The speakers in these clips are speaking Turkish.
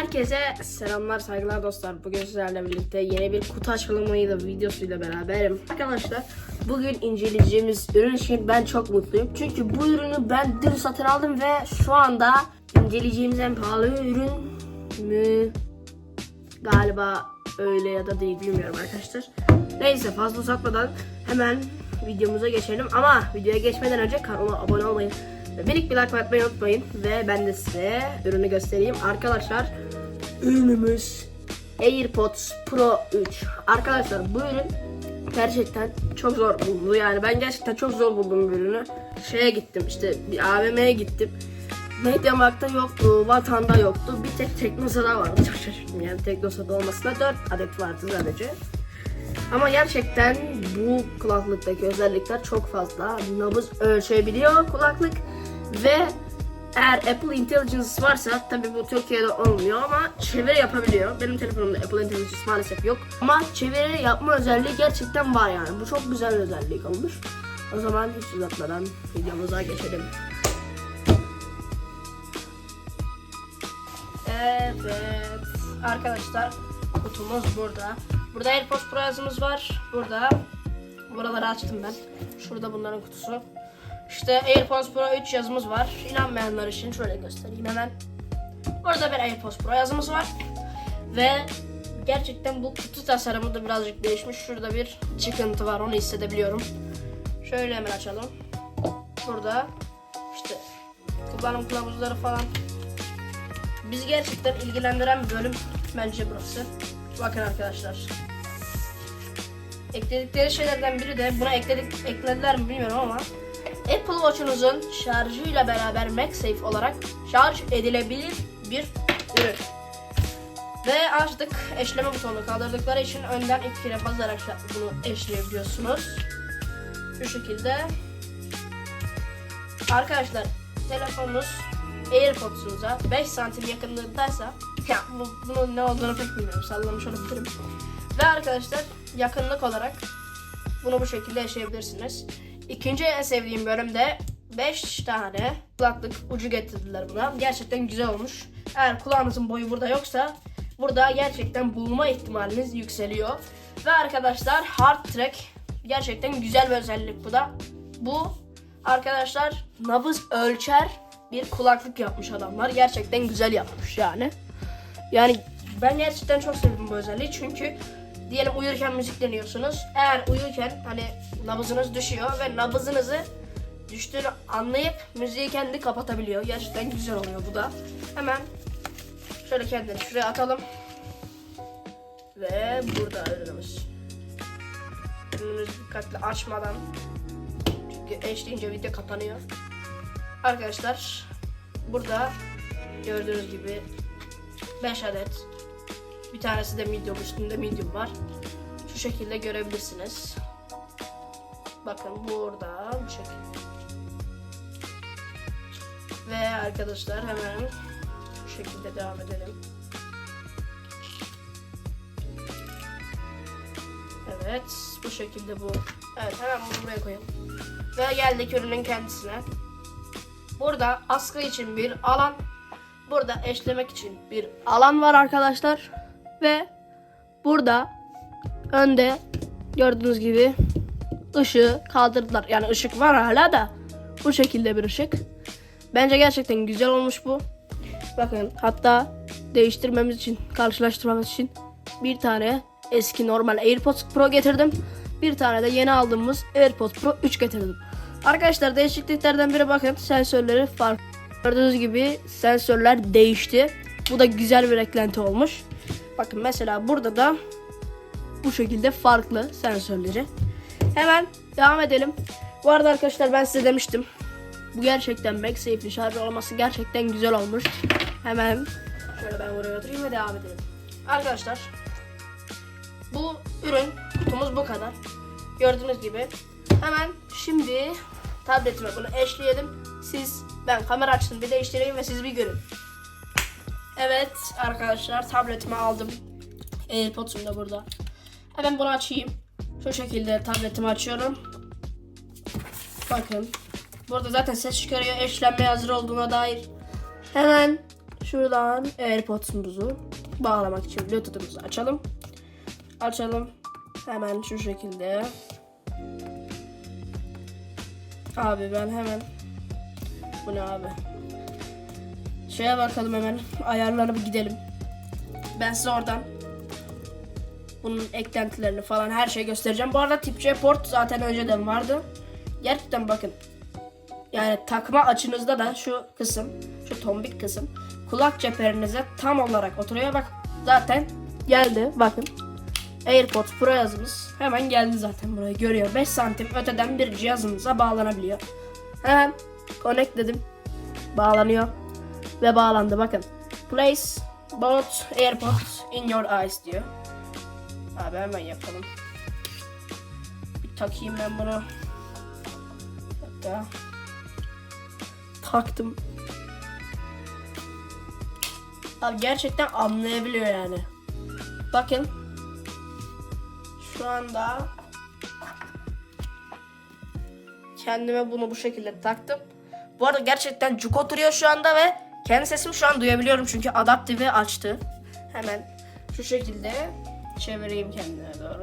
Herkese selamlar saygılar dostlar. Bugün sizlerle birlikte yeni bir kutu açılımıyla videosuyla beraberim. Arkadaşlar bugün inceleyeceğimiz ürün için ben çok mutluyum. Çünkü bu ürünü ben dün satın aldım ve şu anda inceleyeceğimiz en pahalı ürün mü? Galiba öyle ya da değil bilmiyorum arkadaşlar. Neyse fazla uzatmadan hemen videomuza geçelim. Ama videoya geçmeden önce kanalıma abone olmayı ve minik bir like atmayı unutmayın. Ve ben de size ürünü göstereyim. Arkadaşlar ürünümüz AirPods Pro 3. Arkadaşlar bu ürün gerçekten çok zor bulundu. Yani ben gerçekten çok zor buldum bu ürünü. Şeye gittim işte bir AVM'ye gittim. Mediamarkt'ta yoktu, Vatan'da yoktu. Bir tek Teknosa'da vardı. Çok şaşırdım yani Teknosa'da olmasına 4 adet vardı sadece. Ama gerçekten bu kulaklıktaki özellikler çok fazla. Nabız ölçebiliyor kulaklık ve eğer Apple Intelligence varsa tabi bu Türkiye'de olmuyor ama çeviri yapabiliyor. Benim telefonumda Apple Intelligence maalesef yok. Ama çeviri yapma özelliği gerçekten var yani. Bu çok güzel bir özellik olmuş. O zaman hiç uzatmadan videomuza geçelim. Evet arkadaşlar kutumuz burada. Burada AirPods Pro yazımız var. Burada buraları açtım ben. Şurada bunların kutusu. İşte AirPods Pro 3 yazımız var. İnanmayanlar için şöyle göstereyim hemen. Burada bir AirPods Pro yazımız var. Ve gerçekten bu kutu tasarımı da birazcık değişmiş. Şurada bir çıkıntı var onu hissedebiliyorum. Şöyle hemen açalım. Burada işte kullanım kılavuzları falan Bizi gerçekten ilgilendiren bir bölüm bence burası. Bakın arkadaşlar. Ekledikleri şeylerden biri de buna ekledik, eklediler mi bilmiyorum ama Apple Watch'unuzun şarjıyla beraber MagSafe olarak şarj edilebilir bir ürün. Ve açtık eşleme butonunu kaldırdıkları için önden iki kere basarak bunu eşleyebiliyorsunuz. Şu şekilde. Arkadaşlar telefonunuz AirPods'unuza 5 santim yakınlığındaysa ya bu, bunun ne olduğunu pek bilmiyorum sallamış olabilirim. Ve arkadaşlar yakınlık olarak bunu bu şekilde yaşayabilirsiniz. İkinci en sevdiğim bölümde 5 tane kulaklık ucu getirdiler buna. Gerçekten güzel olmuş. Eğer kulağınızın boyu burada yoksa burada gerçekten bulma ihtimaliniz yükseliyor. Ve arkadaşlar Hard Track gerçekten güzel bir özellik bu da. Bu arkadaşlar nabız ölçer bir kulaklık yapmış adamlar. Gerçekten güzel yapmış yani. Yani ben gerçekten çok sevdim bu özelliği çünkü diyelim uyurken müzik dinliyorsunuz. Eğer uyurken hani nabızınız düşüyor ve nabızınızı düştüğünü anlayıp müziği kendi kapatabiliyor. Gerçekten güzel oluyor bu da. Hemen şöyle kendini şuraya atalım. Ve burada ürünümüz. Ürünümüzü dikkatli açmadan çünkü eşleyince video kapanıyor. Arkadaşlar burada gördüğünüz gibi 5 adet bir tanesi de medium üstünde medium var. Şu şekilde görebilirsiniz. Bakın burada bu şekilde. Ve arkadaşlar hemen şu şekilde devam edelim. Evet bu şekilde bu. Evet hemen bunu buraya koyalım. Ve geldik ürünün kendisine. Burada askı için bir alan, burada eşlemek için bir alan var arkadaşlar. Ve burada önde gördüğünüz gibi ışığı kaldırdılar. Yani ışık var hala da bu şekilde bir ışık. Bence gerçekten güzel olmuş bu. Bakın hatta değiştirmemiz için, karşılaştırmamız için bir tane eski normal AirPods Pro getirdim. Bir tane de yeni aldığımız AirPods Pro 3 getirdim. Arkadaşlar değişikliklerden biri bakın sensörleri farklı. Gördüğünüz gibi sensörler değişti. Bu da güzel bir eklenti olmuş. Bakın mesela burada da bu şekilde farklı sensörleri. Hemen devam edelim. Bu arada arkadaşlar ben size demiştim. Bu gerçekten MagSafe'li şarj olması gerçekten güzel olmuş. Hemen şöyle ben buraya oturayım ve devam edelim. Arkadaşlar bu ürün kutumuz bu kadar. Gördüğünüz gibi hemen şimdi tabletime bunu eşleyelim. Siz ben kamera açtım bir değiştireyim ve siz bir görün. Evet arkadaşlar tabletimi aldım. AirPods'um da burada. Hemen bunu açayım. Şu şekilde tabletimi açıyorum. Bakın. Burada zaten ses çıkarıyor eşlenmeye hazır olduğuna dair. Hemen şuradan AirPods'umuzu bağlamak için Bluetooth'umuzu açalım. Açalım. Hemen şu şekilde. Abi ben hemen bu ne abi? Şeye bakalım hemen ayarlarına bir gidelim. Ben size oradan bunun eklentilerini falan her şeyi göstereceğim. Bu arada tip C port zaten önceden vardı. Gerçekten bakın. Yani takma açınızda da şu kısım, şu tombik kısım kulak cepherinize tam olarak oturuyor. Bak zaten geldi. Bakın. AirPods Pro yazımız hemen geldi zaten buraya görüyor. 5 santim öteden bir cihazınıza bağlanabiliyor. Hemen connect dedim. Bağlanıyor. Ve bağlandı bakın. Place both AirPods in your eyes diyor. Abi hemen yapalım. Bir takayım ben bunu. Hatta taktım. Abi gerçekten anlayabiliyor yani. Bakın. Şu anda kendime bunu bu şekilde taktım. Bu arada gerçekten cuk oturuyor şu anda ve kendi sesimi şu an duyabiliyorum çünkü adaptifi açtı. Hemen şu şekilde çevireyim kendine doğru.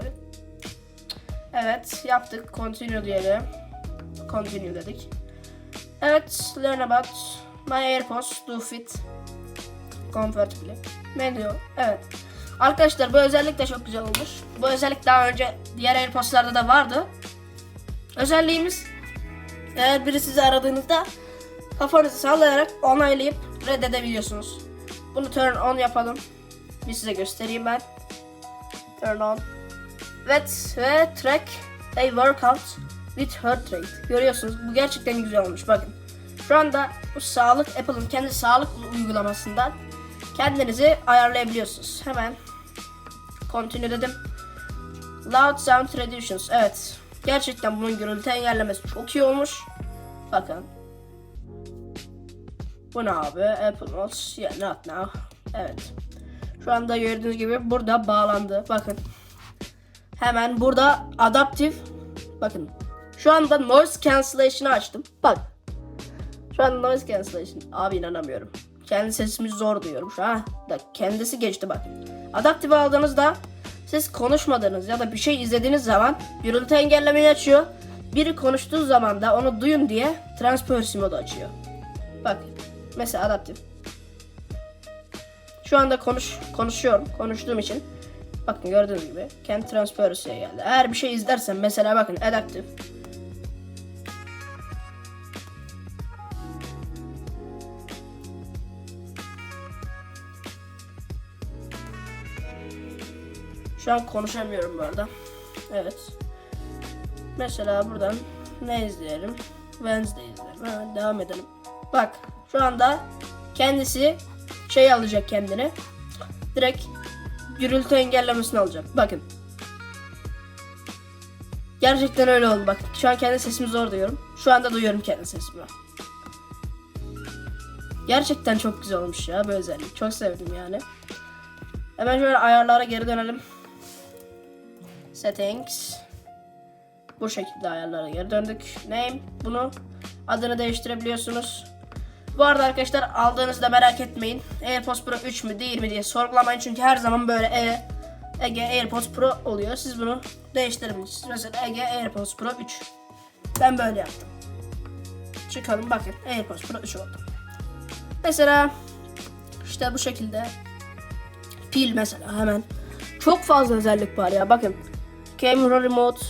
Evet yaptık. Continue diyelim. Continue dedik. Evet learn about my AirPods do fit comfortably. Menu. Evet. Arkadaşlar bu özellik de çok güzel olmuş. Bu özellik daha önce diğer AirPods'larda da vardı. Özelliğimiz eğer biri sizi aradığınızda kafanızı sallayarak onaylayıp reddedebiliyorsunuz. Bunu turn on yapalım. Bir size göstereyim ben. Turn on. Evet ve track a workout with heart rate. Görüyorsunuz bu gerçekten güzel olmuş bakın. Şu anda bu sağlık Apple'ın kendi sağlık uygulamasından kendinizi ayarlayabiliyorsunuz. Hemen continue dedim. Loud sound reductions. Evet. Gerçekten bunun gürültü engellemesi çok iyi olmuş. Bakın. Bu abi? Apple Watch. Yeah, not now. Evet. Şu anda gördüğünüz gibi burada bağlandı. Bakın. Hemen burada adaptif. Bakın. Şu anda noise cancellation'ı açtım. Bak. Şu an noise cancellation. Abi inanamıyorum. Kendi sesimi zor duyuyorum şu an. Da kendisi geçti bak. Adaptif aldığınızda siz konuşmadığınız ya da bir şey izlediğiniz zaman gürültü engellemeyi açıyor. Biri konuştuğu zaman da onu duyun diye transparency modu açıyor. Bak mesela adaptif. Şu anda konuş konuşuyorum. Konuştuğum için bakın gördüğünüz gibi kendi transparency'ye geldi. Eğer bir şey izlersen mesela bakın adaptif. Şu an konuşamıyorum bu arada. Evet. Mesela buradan ne izleyelim? Wednesday izleyelim. Hemen devam edelim. Bak şu anda kendisi şey alacak kendine. Direkt gürültü engellemesini alacak. Bakın. Gerçekten öyle oldu bak. Şu an kendi sesimi zor duyuyorum. Şu anda duyuyorum kendi sesimi. Gerçekten çok güzel olmuş ya bu özellik. Çok sevdim yani. Hemen şöyle ayarlara geri dönelim. Settings. Bu şekilde ayarlara geri döndük. Name. Bunu adını değiştirebiliyorsunuz. Bu arada arkadaşlar aldığınızda merak etmeyin. AirPods Pro 3 mü değil mi diye sorgulamayın. Çünkü her zaman böyle e, Ege AirPods Pro oluyor. Siz bunu değiştirebilirsiniz. Mesela Ege AirPods Pro 3. Ben böyle yaptım. Çıkalım bakın. AirPods Pro 3 oldu. Mesela işte bu şekilde pil mesela hemen. Çok fazla özellik var ya bakın. Camera remote.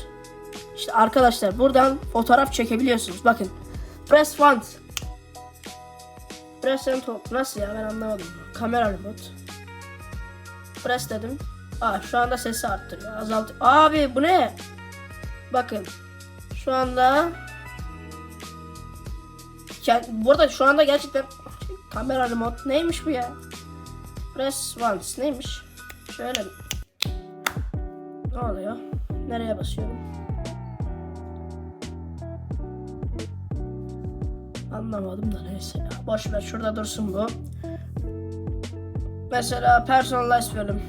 İşte arkadaşlar buradan fotoğraf çekebiliyorsunuz. Bakın. Press font. Press and hold. Nasıl ya ben anlamadım. Kamera remote. Press dedim. Aa şu anda sesi arttırıyor. Azaltıyor. Abi bu ne? Bakın. Şu anda Kend- Burada şu anda gerçekten kamera remote neymiş bu ya? Press once neymiş? Şöyle ne oluyor? Nereye basıyorum? Anlamadım da neyse ya. Boş ver şurada dursun bu. Mesela personalized bölüm.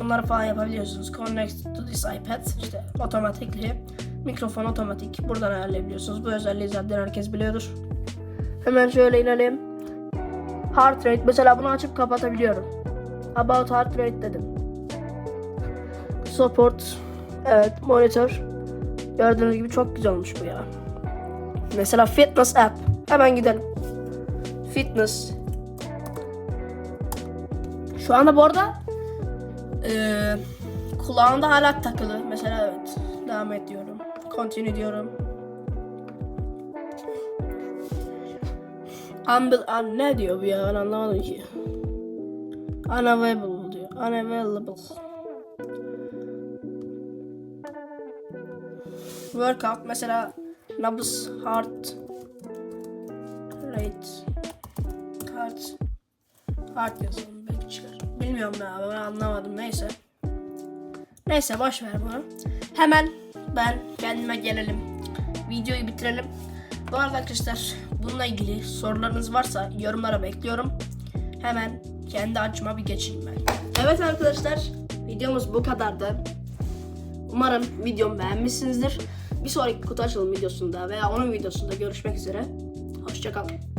Bunları falan yapabiliyorsunuz. Connect to this iPad. İşte otomatikli. Mikrofon otomatik. Buradan ayarlayabiliyorsunuz. Bu özelliği zaten herkes biliyordur. Hemen şöyle inelim. Heart rate. Mesela bunu açıp kapatabiliyorum. About heart rate dedim. Support. Evet monitor. Gördüğünüz gibi çok güzel olmuş bu ya. Mesela fitness app. Hemen gidelim. Fitness. Şu anda bu arada eee kulağımda hala takılı. Mesela evet. Devam et diyorum. Continue diyorum. Unbil an ne diyor bu ya ben anlamadım ki. Unavailable diyor. Unavailable. Workout mesela nabız heart rate heart heart yazalım belki çıkar. Bilmiyorum ya ben anlamadım neyse. Neyse boş ver bunu. Hemen ben kendime gelelim. Videoyu bitirelim. Bu arada arkadaşlar bununla ilgili sorularınız varsa yorumlara bekliyorum. Hemen kendi açıma bir geçeyim ben. Evet arkadaşlar videomuz bu kadardı. Umarım videomu beğenmişsinizdir. Bir sonraki kutu açılım videosunda veya onun videosunda görüşmek üzere. Hoşçakalın.